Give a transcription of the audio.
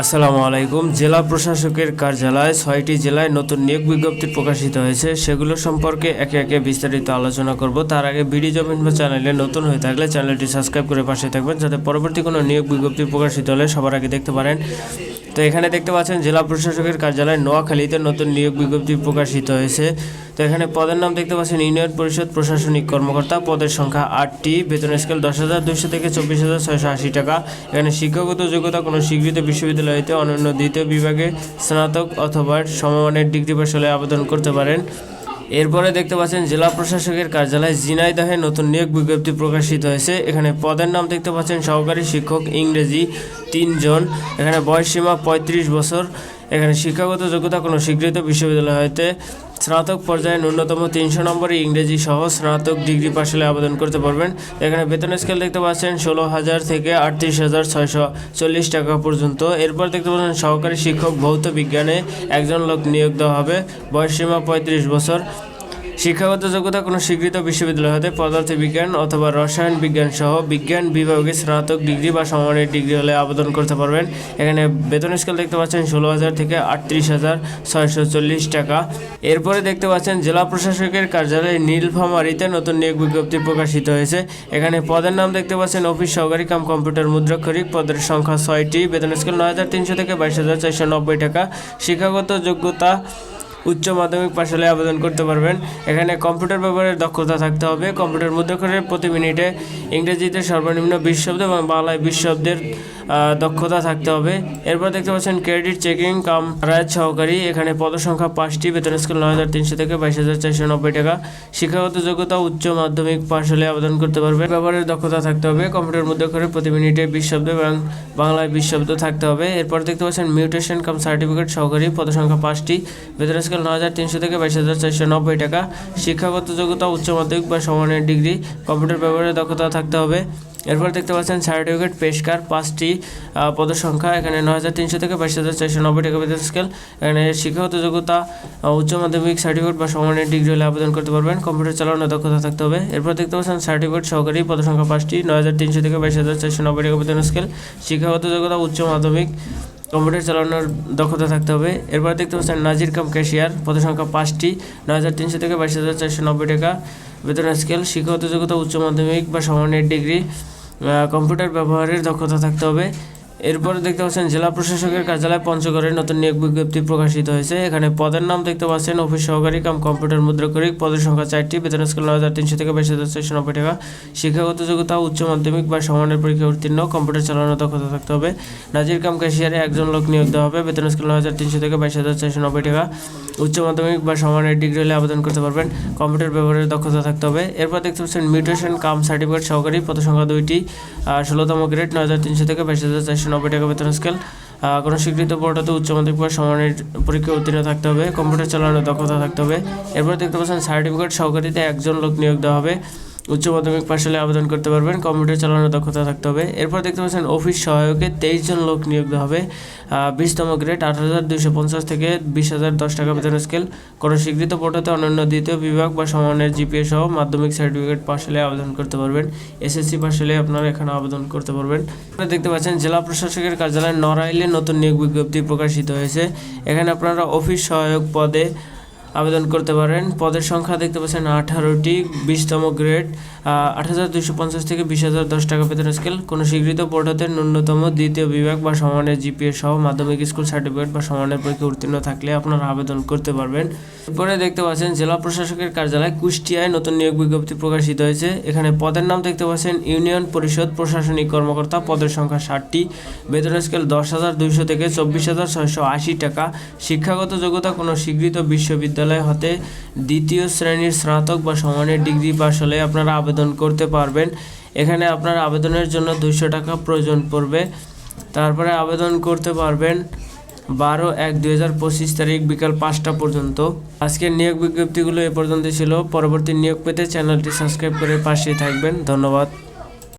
আসসালামু আলাইকুম। জেলা প্রশাসকের কার্যালয়ে ছয়টি জেলায় নতুন নিয়োগ বিজ্ঞপ্তি প্রকাশিত হয়েছে। সেগুলো সম্পর্কে একে একে বিস্তারিত আলোচনা করব। তার আগে বিডি জমিন চ্যানেলে নতুন হয়ে থাকলে চ্যানেলটি সাবস্ক্রাইব করে পাশে থাকবেন, যাতে পরবর্তী কোনো নিয়োগ বিজ্ঞপ্তি প্রকাশিত হলে সবার আগে দেখতে পারেন। তো এখানে দেখতে পাচ্ছেন জেলা প্রশাসকের কার্যালয় নোয়াখালীতে নতুন নিয়োগ বিজ্ঞপ্তি প্রকাশিত হয়েছে। তো এখানে পদের নাম দেখতে পাচ্ছেন ইউনিয়ন পরিষদ প্রশাসনিক কর্মকর্তা। পদের সংখ্যা আটটি। বেতন স্কেল দশ হাজার দুশো থেকে চব্বিশ হাজার ছয়শো আশি টাকা। এখানে শিক্ষাগত যোগ্যতা কোনো স্বীকৃত বিশ্ববিদ্যালয়তে হইতে অন্যান্য দ্বিতীয় বিভাগে স্নাতক অথবা সমমানের ডিগ্রি পাশ হলে আবেদন করতে পারেন। এরপরে দেখতে পাচ্ছেন জেলা প্রশাসকের কার্যালয় জিনাইদহে নতুন নিয়োগ বিজ্ঞপ্তি প্রকাশিত হয়েছে। এখানে পদের নাম দেখতে পাচ্ছেন সহকারী শিক্ষক ইংরেজি তিনজন, এখানে বয়সসীমা পঁয়ত্রিশ বছর, এখানে শিক্ষাগত যোগ্যতা কোনো স্বীকৃত বিশ্ববিদ্যালয় হইতে স্নাতক পর্যায়ে ন্যূনতম তিনশো নম্বরে ইংরেজি সহ স্নাতক ডিগ্রি পাশালে আবেদন করতে পারবেন। এখানে বেতন স্কেল দেখতে পাচ্ছেন ষোলো হাজার থেকে আটত্রিশ হাজার ছয়শো চল্লিশ টাকা পর্যন্ত। এরপর দেখতে পাচ্ছেন সহকারী শিক্ষক, ভৌত বিজ্ঞানে একজন লোক নিয়োগ দেওয়া হবে। বয়সসীমা পঁয়ত্রিশ বছর। শিক্ষাগত যোগ্যতা কোনো স্বীকৃত বিশ্ববিদ্যালয় হতে পদার্থবিজ্ঞান অথবা রসায়ন বিজ্ঞান সহ বিজ্ঞান বিভাগে স্নাতক ডিগ্রি বা সমানের ডিগ্রি হলে আবেদন করতে পারবেন। এখানে বেতন স্কেল দেখতে পাচ্ছেন ষোলো হাজার থেকে আটত্রিশ হাজার ছয়শো চল্লিশ টাকা। এরপরে দেখতে পাচ্ছেন জেলা প্রশাসকের কার্যালয়ে নীলফামারীতে নতুন নিয়োগ বিজ্ঞপ্তি প্রকাশিত হয়েছে। এখানে পদের নাম দেখতে পাচ্ছেন অফিস সহকারী কাম কম্পিউটার মুদ্রাক্ষরিক পদের সংখ্যা ছয়টি। বেতন স্কেল নয় হাজার তিনশো থেকে বাইশ হাজার চারশো নব্বই টাকা। শিক্ষাগত যোগ্যতা উচ্চ মাধ্যমিক পাশ হলে আবেদন করতে পারবেন। এখানে কম্পিউটার ব্যবহারের দক্ষতা থাকতে হবে। কম্পিউটার মুদ্রাক্ষরের প্রতি মিনিটে ইংরেজিতে সর্বনিম্ন বিশ শব্দ এবং বাংলায় বিশ শব্দের দক্ষতা থাকতে হবে। এরপর দেখতে পাচ্ছেন ক্রেডিট চেকিং কাম রায় সহকারী। এখানে পদসংখ্যা পাঁচটি, বেতন স্কেল নয় হাজার তিনশো থেকে বাইশ হাজার চারশো নব্বই টাকা। শিক্ষাগত যোগ্যতা উচ্চ মাধ্যমিক পাশ হলে আবেদন করতে পারবে ব্যবহারের দক্ষতা থাকতে হবে। কম্পিউটার মুদ্রাক্ষরে প্রতি মিনিটে বিশ শব্দ এবং বাংলায় বিশ শব্দ থাকতে হবে। এরপর দেখতে পাচ্ছেন মিউটেশন কাম সার্টিফিকেট সহকারী, পদসংখ্যা পাঁচটি, বেতন স্কেল নয় হাজার তিনশো থেকে বাইশ হাজার চারশো নব্বই টাকা। শিক্ষাগত যোগ্যতা উচ্চ মাধ্যমিক বা সমানের ডিগ্রি কম্পিউটার ব্যবহারের দক্ষতা থাকতে হবে। এরপর দেখতে পাচ্ছেন সার্টিফিকেট পেশকার পাঁচটি আহ, পদের সংখ্যা এখানে নয় হাজার তিনশো থেকে বাইশ হাজার চারশো নব্বই টাকা বেতন স্কেল এখানে শিক্ষাগত যোগ্যতা উচ্চ মাধ্যমিক সার্টিফিকেট বা সমানের ডিগ্রি হলে আবেদন করতে পারবেন। কম্পিউটার চালানোর দক্ষতা থাকতে হবে। এরপর দেখতে পাচ্ছেন সার্টিফিকেট সহকারী পদের সংখ্যা পাঁচটি নয় হাজার তিনশো থেকে বাইশ হাজার চারশো নব্বই টাকা বেতন স্কেল শিক্ষাগত যোগ্যতা উচ্চ মাধ্যমিক কম্পিউটার চালানোর দক্ষতা থাকতে হবে। এরপর দেখতে পাচ্ছেন নাজির কাম ক্যাশিয়ার পদের সংখ্যা পাঁচটি, নয় হাজার তিনশো থেকে বাইশ হাজার চারশো নব্বই টাকা। বেতন স্কেল, শিক্ষাগত যোগ্যতা, উচ্চ মাধ্যমিক বা সমানের ডিগ্রি। কম্পিউটার ব্যবহারের দক্ষতা থাকতে হবে। এরপরে দেখতে পাচ্ছেন জেলা প্রশাসকের কার্যালয় পঞ্চগড়ে নতুন নিয়োগ বিজ্ঞপ্তি প্রকাশিত হয়েছে। এখানে পদের নাম দেখতে পাচ্ছেন, অফিস সহকারী কাম কম্পিউটার মুদ্রাকরিক পদের সংখ্যা চারটি বেতন স্কেল নয় হাজার তিনশো থেকে বাইশ হাজার চারশো নব্বই টাকা, শিক্ষাগত যোগ্যতা, উচ্চ মাধ্যমিক বা সমানের পরীক্ষা উত্তীর্ণ, কম্পিউটার চালানোর দক্ষতা থাকতে হবে। নাজির কাম ক্যাশিয়ারে একজন লোক নিয়োগ দেওয়া হবে বেতন স্কেল নয় হাজার তিনশো থেকে বাইশ হাজার চারশো নব্বই টাকা, উচ্চ মাধ্যমিক বা সমানের ডিগ্রি হলে আবেদন করতে পারবেন, কম্পিউটার ব্যবহারের দক্ষতা থাকতে হবে। এরপর দেখতে পাচ্ছেন মিউটেশন কাম সার্টিফিকেট সহকারী, পদ সংখ্যা দুইটি ষোলোতম গ্রেড নয় হাজার তিনশো থেকে বাইশ হাজার চারশো নব্বই টাকা বেতন স্কেল কোনো স্বীকৃত বোর্ডাতে উচ্চ মাধ্যমিক বা সমানের পরীক্ষা উত্তীর্ণ থাকতে হবে। কম্পিউটার চালানোর দক্ষতা থাকতে হবে। এরপর দেখতে পাচ্ছেন সার্টিফিকেট সহকারীতে একজন লোক নিয়োগ দেওয়া হবে। উচ্চ মাধ্যমিক পাশ হলে আবেদন করতে পারবেন, কম্পিউটার চালানোর দক্ষতা থাকতে হবে। এরপর দেখতে পাচ্ছেন, অফিস সহায়কে তেইশ জন লোক নিয়োগ হবে। বিশতম গ্রেড আট হাজার দুইশো পঞ্চাশ থেকে বিশ হাজার দশ টাকা বেতন স্কেল কোনো স্বীকৃত পোর্টাতে অন্যান্য দ্বিতীয় বিভাগ বা সমানের জিপিএ সহ মাধ্যমিক সার্টিফিকেট পাশ হলে আবেদন করতে পারবেন। এসএসসি পাশ হলে আপনারা এখানে আবেদন করতে পারবেন। দেখতে পাচ্ছেন, জেলা প্রশাসকের কার্যালয় নড়াইলে নতুন নিয়োগ বিজ্ঞপ্তি প্রকাশিত হয়েছে। এখানে আপনারা অফিস সহায়ক পদে আবেদন করতে পারেন। পদের সংখ্যা দেখতে পাচ্ছেন আঠারোটি, বিশতম গ্রেড আট হাজার দুইশো পঞ্চাশ থেকে বিশ হাজার দশ টাকা বেতন স্কেল। কোনো স্বীকৃত বোর্ডতে ন্যূনতম দ্বিতীয় বিভাগ বা সমানের জিপিএ সহ মাধ্যমিক স্কুল সার্টিফিকেট বা সমানের পরীক্ষা উত্তীর্ণ থাকলে আপনারা আবেদন করতে পারবেন। এরপরে দেখতে পাচ্ছেন জেলা প্রশাসকের কার্যালয় কুষ্টিয়ায় নতুন নিয়োগ বিজ্ঞপ্তি প্রকাশিত হয়েছে। এখানে পদের নাম দেখতে পাচ্ছেন ইউনিয়ন পরিষদ প্রশাসনিক কর্মকর্তা। পদের সংখ্যা ষাটটি, বেতন স্কেল দশ হাজার দুইশো থেকে চব্বিশ হাজার ছয়শো আশি টাকা। শিক্ষাগত যোগ্যতা কোনো স্বীকৃত বিশ্ববিদ্যালয় হতে দ্বিতীয় শ্রেণির স্নাতক বা সমানের ডিগ্রি পাস হলে আপনারা আবেদন করতে পারবেন। এখানে আপনার আবেদনের জন্য দুইশো টাকা প্রয়োজন পড়বে। তারপরে আবেদন করতে পারবেন বারো এক দুই হাজার পঁচিশ তারিখ বিকাল পাঁচটা পর্যন্ত। আজকের নিয়োগ বিজ্ঞপ্তিগুলো এ পর্যন্ত ছিল। পরবর্তী নিয়োগ পেতে চ্যানেলটি সাবস্ক্রাইব করে পাশেই থাকবেন। ধন্যবাদ।